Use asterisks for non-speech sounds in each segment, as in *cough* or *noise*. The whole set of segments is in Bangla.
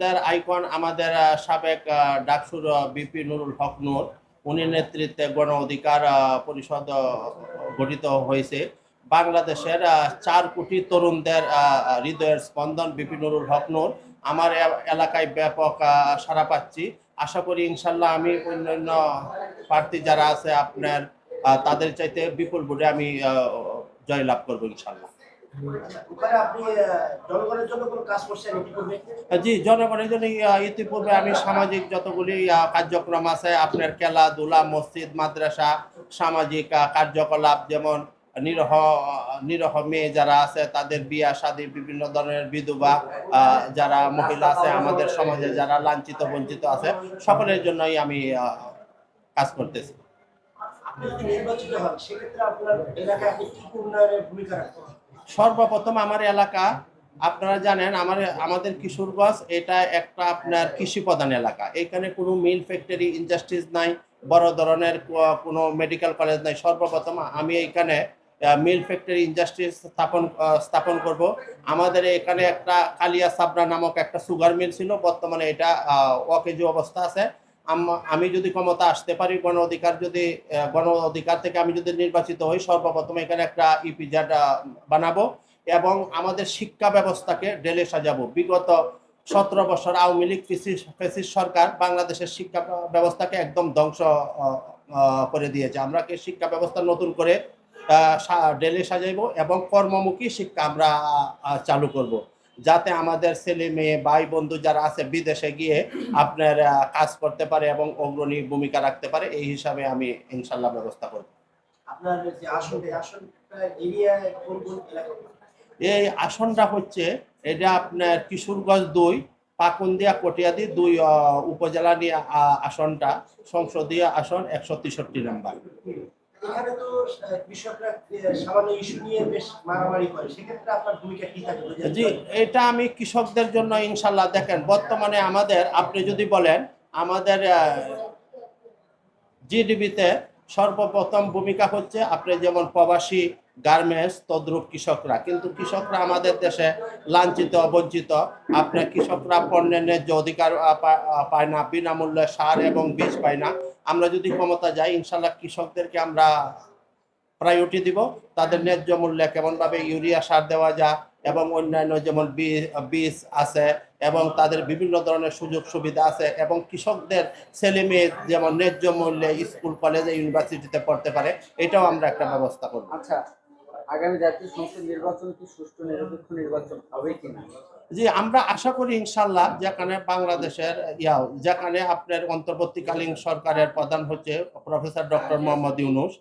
তরুণদের আইকন আমাদের সাবেক ডাকসুর বিপি নুরুল হক নূর, উনি নেতৃত্বে গণ অধিকার পরিষদ গঠিত হয়েছে। বাংলাদেশের চার কোটি তরুণদের হৃদয়ের স্পন্দন বিপি নুরুল হক নূর। আমার এলাকায় ব্যাপক সাড়া পাচ্ছি। আশা করি ইনশাল্লাহ আমি অন্যান্য প্রার্থী যারা আছে আপনার তাদের চাইতে বিপুল ভোটে আমি জয়লাভ করব ইনশাল্লাহ। জি জনগণের জন্য ইতিপূর্বে আমি সামাজিক যতগুলি কার্যক্রম আছে আপনার খেলাধুলা মসজিদ মাদ্রাসা সামাজিক কার্যকলাপ যেমন নিরহ নিরহ মেয়ে যারা আছে তাদের বিয়া শাদী বিভিন্ন ধরনের বিধবা যারা মহিলা আছে আমাদের সমাজে যারা লাঞ্ছিত বঞ্চিত আছে সকলের জন্যই আমি কাজ করতেছি। আপনি যদি নির্বাচিত হন সেক্ষেত্রে আপনার এলাকায় আপনি কি উন্নয়নের ভূমিকা রাখবেন সর্বপ্রথম আমার এলাকা, আপনারা জানেন, আমার, আমাদের কিশোরগঞ্জ, এটা একটা আপনার কৃষি প্রধান এলাকা। এখানে কোনো মিল ফ্যাক্টরি ইন্ডাস্ট্রিজ নাই, বড় ধরনের কোনো মেডিকেল কলেজ নাই। সর্বপ্রথম আমি এখানে মিল ফ্যাক্টরি ইন্ডাস্ট্রি স্থাপন স্থাপন করব। আমাদের এখানে একটা কালিয়া সাবরা নামক একটা সুগার মিল ছিল, বর্তমানে এটা অকেজু অবস্থা আছে। আম- যদি ক্ষমতা আসতে পারি, গণ অধিকার যদি গণ অধিকার থেকে আমি যদি নির্বাচিত হই, সর্বপ্রথম এখানে একটা ইপিজেড বানাবো এবং আমাদের শিক্ষা ব্যবস্থাকে ডেলে সাজাবো বিগত সতেরো বছর আওয়ামী লীগ ফেসিস সরকার বাংলাদেশের শিক্ষা ব্যবস্থাকে একদম ধ্বংস করে দিয়েছে আমরা কি শিক্ষা ব্যবস্থা নতুন করে ঢেলে সাজাইবো এবং কর্মমুখী শিক্ষা আমরা চালু করব। যাতে আমাদের ছেলে মেয়ে ভাই বন্ধু যারা আছে বিদেশে গিয়ে আপনার কাজ করতে পারে এবং অগ্রণী ভূমিকা রাখতে পারে এই হিসাবে আমি ইনশাল্লাহ ব্যবস্থা করব। আপনার যে আসন এই আসনটা কোন কোন এলাকা এই আসনটা হচ্ছে এটা আপনার কিশোরগঞ্জ দুই পাকুন্দিয়া কটিয়াদি দুই উপজেলা নিয়ে আসনটা সংসদীয় আসন একশো তেষট্টি নাম্বার। এখানে তো কৃষকরা সামান্য ইস্যু নিয়ে বেশ মারামারি করে। সেক্ষেত্রে আপনার ভূমিকা কি থাকে যদি জি, এটা আমি কৃষকদের জন্য ইনশাল্লাহ দেখেন, বর্তমানে আমাদের, আপনি যদি বলেন, আমাদের জিডিপিতে সর্বপ্রথম ভূমিকা হচ্ছে আপনি যেমন প্রবাসী, গার্মেন্টস, তদ্রুপ কৃষকরা। কিন্তু কৃষকরা আমাদের দেশে লাঞ্ছিত অবঞ্চিত আপনার কৃষকরা পণ্যের যে অধিকার পায় না, বিনামূল্যে সার এবং বীজ পায় না। আমরা যদি ক্ষমতা যাই ইনশাল্লাহ কৃষকদেরকে আমরা প্রায়োরিটি দিব। তাদের ন্যায্য মূল্যে কেমনভাবে ইউরিয়া সার দেওয়া যায় এবং অন্যান্য যেমন বীজ আছে এবং তাদের বিভিন্ন ধরনের সুযোগ সুবিধা আছে এবং কৃষকদের ছেলে মেয়ে যেমন ন্যায্য মূল্যে স্কুল, কলেজে, ইউনিভার্সিটিতে পড়তে পারে, এটাও আমরা একটা ব্যবস্থা করব। আচ্ছা আগামী জাতীয় সংসদ নির্বাচন কি সুষ্ঠু নিরপেক্ষ নির্বাচন হবে কিনা? জি আমরা আশা করি ইনশাল্লাহ যেখানে বাংলাদেশের ইয়া যেখানে আপনার অন্তর্বর্তীকালীন সরকারের প্রধান হচ্ছে প্রফেসর ডক্টর মোহাম্মদ ইউনুস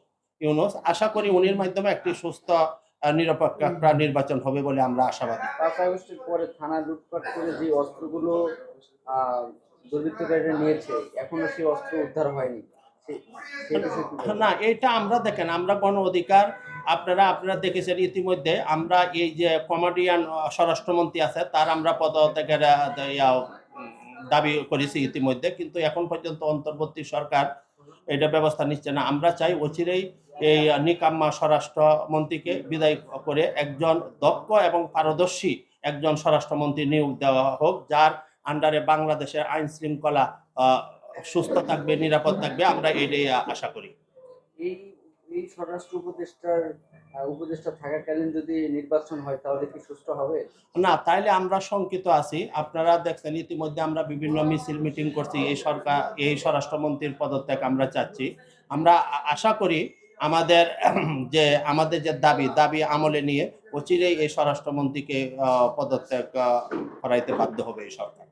ইউনুস আশা করি উনির মাধ্যমে একটি সুস্থ নিরপেক্ষ একটা নির্বাচন হবে বলে আমরা আশাবাদী পাঁচ আগস্টের পরে থানা লুটপাট করে যে অস্ত্রগুলো দুর্বৃত্তকারীরা নিয়েছে এখনও সেই অস্ত্র উদ্ধার হয়নি? না এটা আমরা দেখেন আমরা গণ অধিকার আপনারা আপনারা দেখেছেন ইতিমধ্যে আমরা এই যে কমেডিয়ান স্বরাষ্ট্রমন্ত্রী আছে, তার আমরা পদত্যাগের দাবি করেছি ইতিমধ্যে, কিন্তু এখন পর্যন্ত অন্তর্বর্তী সরকার এটা ব্যবস্থা নিচ্ছে না। আমরা চাই অচিরেই এই নিকাম্মা স্বরাষ্ট্রমন্ত্রীকে বিদায় করে একজন দক্ষ এবং পারদর্শী একজন স্বরাষ্ট্রমন্ত্রী নিয়োগ দেওয়া হোক, যার আন্ডারে বাংলাদেশের আইন শৃঙ্খলা সুস্থ থাকবে, নিরাপদ থাকবে, আমরা এটাই আশা করি। এই স্বরাষ্ট্র উপদেষ্টার উপদেষ্টা থাকাকালীন যদি নির্বাচন হয়, তাহলে কি সুষ্ঠু হবে? না, তাইলে আমরা শঙ্কিত আছি। আপনারা দেখছেন, ইতিমধ্যে আমরা বিভিন্ন মিছিল মিটিং করছি, এই সরকার, এই স্বরাষ্ট্রমন্ত্রীর পদত্যাগ আমরা চাচ্ছি। আমরা আশা করি আমাদের, *clears throat* যে আমাদের যে দাবি দাবি আমলে নিয়ে অচিরেই এই স্বরাষ্ট্রমন্ত্রীকে পদত্যাগ করাইতে বাধ্য হবে এই সরকার।